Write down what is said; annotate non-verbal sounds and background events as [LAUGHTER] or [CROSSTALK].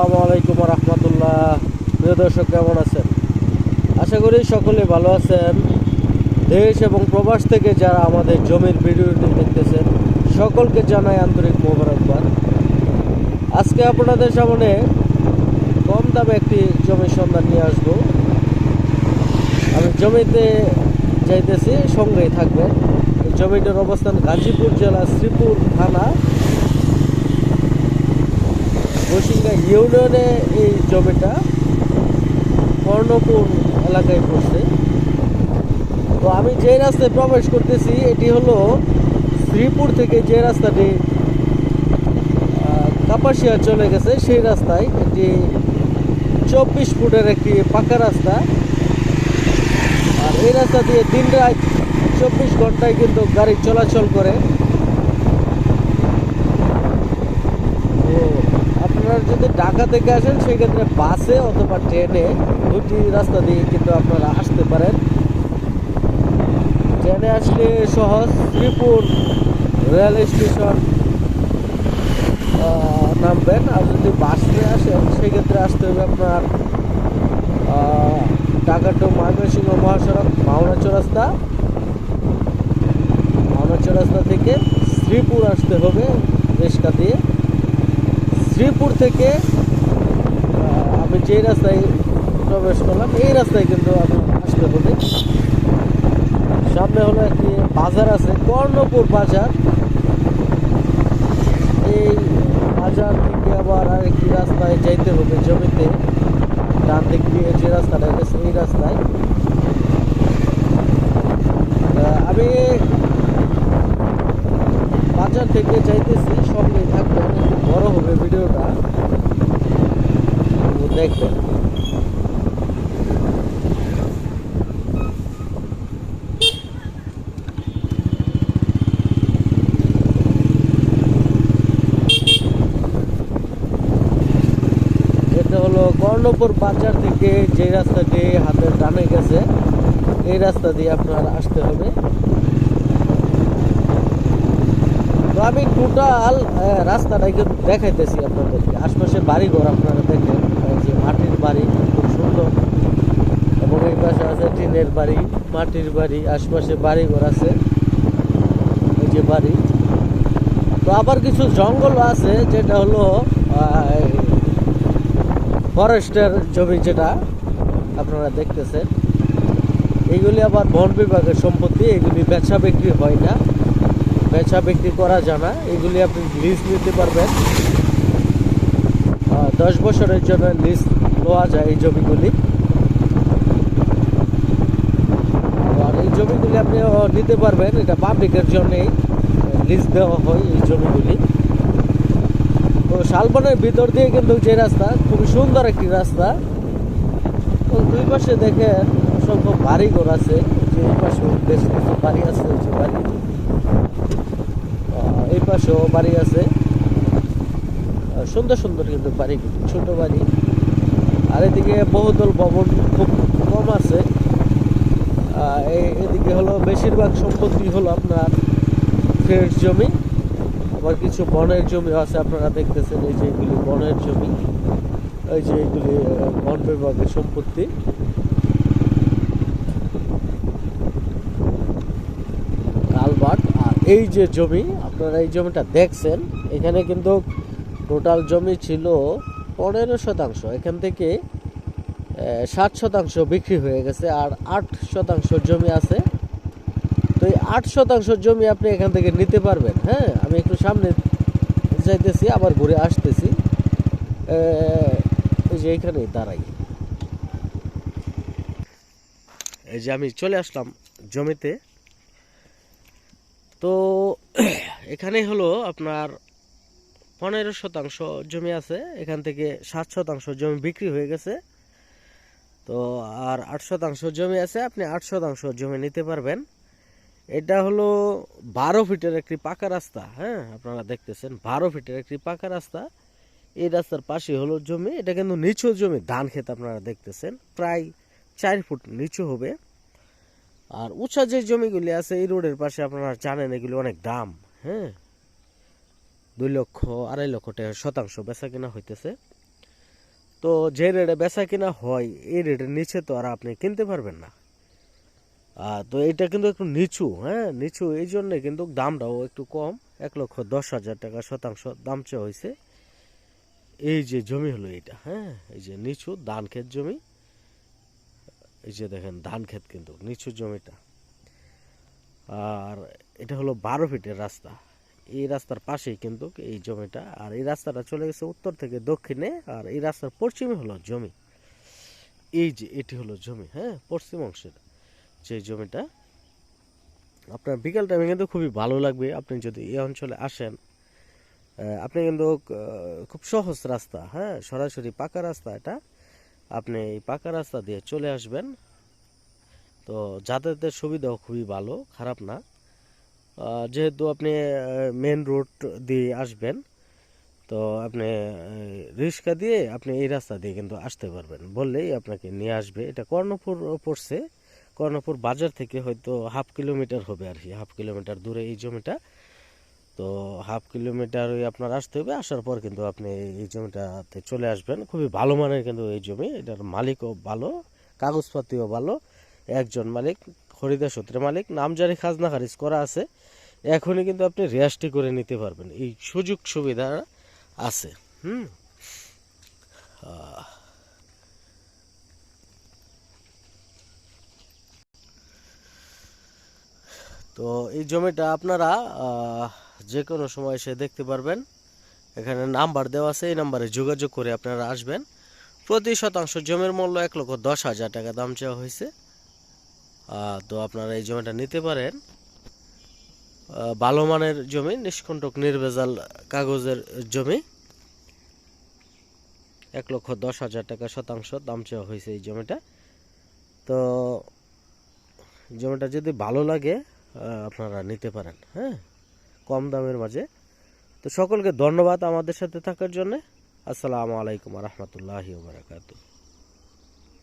আসসালামু আলাইকুম রহমতুল্লাহ। প্রিয় দর্শক, কেমন আছেন? আশা করি সকলে ভালো আছেন। দেশ এবং প্রবাস থেকে যারা আমাদের জমির ভিডিওটি দেখতেছেন, সকলকে জানাই আন্তরিক মোবারকবাদ। আজকে আপনাদের সামনে কম দামে একটি জমির সন্ধান নিয়ে আসব। আমি জমিতে যাইতেছি, সঙ্গেই থাকবেন। এই জমিটার অবস্থান গাজীপুর জেলা শ্রীপুর থানা। বসিঙ্গা ইউনিয়নে এই জমিটা কর্ণপুর এলাকায় পড়ছে। তো আমি যে রাস্তায় প্রবেশ করতেছি, এটি হলো শ্রীপুর থেকে যে রাস্তাটি কাপাসিয়া চলে গেছে, সেই রাস্তায় এটি চব্বিশ ফুটের একটি পাকা রাস্তা। আর এই রাস্তা দিয়ে দিন রাত চব্বিশ ঘন্টায় কিন্তু গাড়ি চলাচল করে তো আপনারা যদি ঢাকা থেকে আসেন, সেক্ষেত্রে বাসে অথবা ট্রেনে দুটি রাস্তা দিয়ে কিন্তু আপনারা আসতে পারেন। ট্রেনে আসলে সহজ, শ্রীপুর রেল স্টেশন নামবেন। আর যদি বাসে আসেন, সেক্ষেত্রে আসতে হবে আপনার ঢাকা টু ময়মনসিংহ মহাসড়ক, মাওনা চৌরাস্তা। মাওনা চৌরাস্তা থেকে শ্রীপুর আসতে হবে রেস্কা দিয়ে। থেকে আমি যে রাস্তায় প্রবেশ করলাম, এই রাস্তায় কিন্তু আমি আসতে হবে সামনে হলো একটি বাজার আছে, কর্ণপুর বাজার। এই বাজার থেকে আবার আরেকটি রাস্তায় যাইতে হবে জমিতে। ডান দিক দিয়ে যে রাস্তাটা গেছে, এই রাস্তায়। আমি বাজার থেকে যাইতেছি, সঙ্গে হবে ভিডিওটা। দেখবেন হলো কর্ণপুর বাজার থেকে যে রাস্তাটি হাতের ডানে গেছে, এই রাস্তা দিয়ে আপনার আসতে হবে তো আমি টোটাল রাস্তাটা কিন্তু দেখাইতেছি আপনাদেরকে। আশপাশে বাড়িঘর আপনারা দেখেন যে মাটির বাড়ি খুব সুন্দর। এবং এই পাশে আছে টিনের বাড়ি, মাটির বাড়ি, আশপাশে বাড়িঘর আছে। এই যে বাড়ি। তো আবার কিছু জঙ্গল আছে, যেটা হলো ফরেস্টের জমি যেটা আপনারা দেখতেছেন। এইগুলি আবার বন বিভাগের সম্পত্তি, এগুলি বেচা বিক্রি হয় না। বেচা বিক্রি করা যায় না। এগুলি আপনি লিজ নিতে পারবেন। দশ বছরের জন্য লিজ নেওয়া যায় এই জমিগুলি। আর এই জমিগুলি আপনি নিতে পারবেন। এটা পাবলিকের জন্যেই লিজ দেওয়া হয় এই জমিগুলি। তো শালবনের ভিতর দিয়ে কিন্তু যে রাস্তা, খুবই সুন্দর একটি রাস্তা। তো দুই পাশে দেখেন অসংখ্য বাড়ি ঘর আছে। যে পাশে বেশ কিছু বাড়ি আছে যে বাড়ি পাশেও বাড়ি আছে। সুন্দর সুন্দর কিন্তু বাড়ি, ছোট বাড়ি। আর এদিকে বহুতল ভবন খুব কম আছে। এদিকে হলো বেশিরভাগ সম্পত্তি হলো আপনার ফ্রেশ জমি। আবার কিছু বনের জমি আছে, আপনারা দেখতেছেন এই যে এগুলি বনের জমি। এই যে এগুলি বন বিভাগের সম্পত্তি আলবার্ট আর এই যে জমি, আপনারা এই জমিটা দেখছেন, এখানে কিন্তু টোটাল জমি ছিল পনেরো শতাংশ। এখান থেকে ষাট শতাংশ বিক্রি হয়ে গেছে আর আট শতাংশ জমি আছে। তো এই আট শতাংশ জমি আপনি এখান থেকে নিতে পারবেন হ্যাঁ? আমি একটু সামনে যাইতেছি, আবার ঘুরে আসতেছি। এই যে এইখানে দাঁড়াই। এই যে আমি চলে আসলাম জমিতে। তো [CLEARS THROAT] এখানে হলো আপনার পনেরো শতাংশ জমি আছে, এখান থেকে সাত শতাংশ জমি বিক্রি হয়ে গেছে। তো আর আট শতাংশ জমি আছে, আপনি আট শতাংশ জমি নিতে পারবেন। এটা হলো বারো ফিটের একটি পাকা রাস্তা হ্যাঁ আপনারা দেখতেছেন, বারো ফিটের একটি পাকা রাস্তা। এই রাস্তার পাশে হলো জমি, এটা কিন্তু নিচু জমি, ধান ক্ষেত আপনারা দেখতেছেন, প্রায় চার ফুট নিচু হবে। আর উঁচা যে জমিগুলি আছে, এই রোডের পাশে আপনারা জানেন এগুলি অনেক দাম হ্যাঁ? দুই লক্ষ, আড়াই লক্ষ টাকা শতাংশ বেচা কিনা হইতেছে। তো যে রেটে বেচা কিনা হয়, এই রেটের নিচে তো আর আপনি কিনতে পারবেন না। তো এটা কিন্তু একটু নিচু হ্যাঁ? নিচু, এই জন্যে কিন্তু দামটাও একটু কম। এক লক্ষ দশ হাজার টাকা শতাংশ দাম চেয়ে হয়েছে এই যে জমি হলো এটা হ্যাঁ? এই যে নিচু ধান ক্ষেত জমি। এই যে দেখেন, ধান ক্ষেত কিন্তু, নিচু জমিটা। আর এটা হলো বারো ফিটের রাস্তা। এই রাস্তার পাশেই কিন্তু এই জমিটা, আর এই রাস্তাটা চলে গেছে উত্তর থেকে দক্ষিণে, আর এই রাস্তার পশ্চিমে হলো জমি। এই যে এটি হলো জমি হ্যাঁ পশ্চিম অংশের যে জমিটা। আপনার বিকেল টাইমে কিন্তু খুবই ভালো লাগবে। আপনি যদি এই অঞ্চলে আসেন আপনি কিন্তু খুব সহজ রাস্তা হ্যাঁ সরাসরি পাকা রাস্তা এটা। আপনি এই পাকা রাস্তা দিয়ে চলে আসবেন। তো যাতায়াতের সুবিধাও খুবই ভালো, খারাপ না। যেহেতু আপনি মেন রোড দিয়ে আসবেন, তো আপনি রিক্সা দিয়ে আপনি এই রাস্তা দিয়ে কিন্তু আসতে পারবেন। বললেই আপনাকে নিয়ে আসবে। এটা কর্ণপুর পড়ছে। কর্ণপুর বাজার থেকে হয়তো হাফ কিলোমিটার হবে আর কি, হাফ কিলোমিটার দূরে এই জমিটা। তো হাফ কিলোমিটার ওই আপনার আসতে হবে, আসার পর কিন্তু আপনি এই জমিটাতে চলে আসবেন। খুবই ভালো মানের কিন্তু এই জমি, এটার মালিকও ভালো কাগজপাতিও ভালো, একজন মালিক হরিদাস সূত্রের মালিক, নামজারি খাজনা খারিজ করা আছে। এখনই কিন্তু আপনি রেয়াসটি করে নিতে পারবেন, এই সুযোগ সুবিধা আছে। হুম? তো এই জমিটা আপনারা যে কোনো সময় এসে দেখতে পারবেন। এখানে নাম্বার দেওয়া আছে, এই নাম্বারে যোগাযোগ করে আপনারা আসবেন। প্রতি শতাংশ জমির মূল্য এক লক্ষ দশ হাজার টাকা দাম চাওয়া হয়েছে। তো আপনারা এই জমিটা নিতে পারেন। ভালো মানের জমি, নিষ্কণ্টক, নির্ভেজাল কাগজের জমি। এক লক্ষ দশ হাজার টাকা শতাংশ দাম চাওয়া হয়েছে এই জমিটা। তো জমিটা যদি ভালো লাগে আপনারা নিতে পারেন হ্যাঁ? কম দামের মাঝে। তো সকলকে ধন্যবাদ আমাদের সাথে থাকার জন্য। আসসালামু আলাইকুম রহমতুল্লাহি বারাকাতু